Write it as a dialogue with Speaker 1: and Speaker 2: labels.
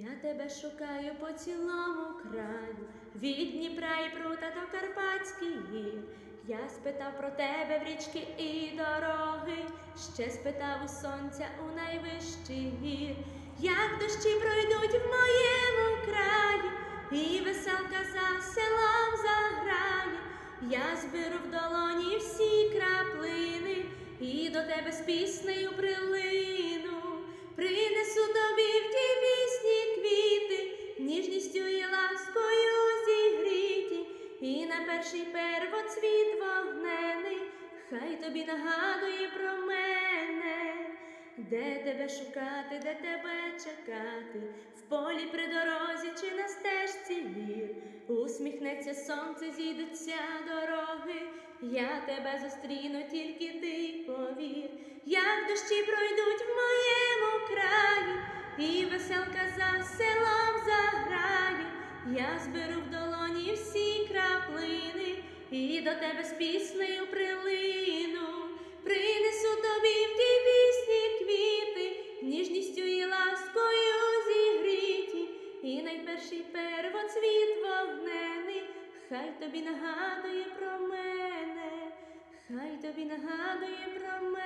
Speaker 1: Я тебе шукаю по цілому краю, від Дніпра і прута до Карпатських. Я спитав про тебе в річки і дороги, ще спитав у сонця у найвищих гір, як дощі пройдуть в моєму краї, і веселка за селом заграє. Я зберу в долоні всі краплини, і до тебе з піснею прилину. Перший первоцвіт вогнений, хай тобі нагадує про мене, де тебе шукати, де тебе чекати, в полі при дорозі чи на стежці гір, усміхнеться сонце, зійдуться дороги, я тебе зустріну, тільки ти повір, як дощі пройдуть в моєму краї, і веселка за селом заграє, я зберу в до тебе з піснею прилину, принесу тобі в тій пісні квіти, ніжністю і ласкою зігріті, і найперший первоцвіт вогнений, хай тобі нагадує про мене, хай тобі нагадує про мене.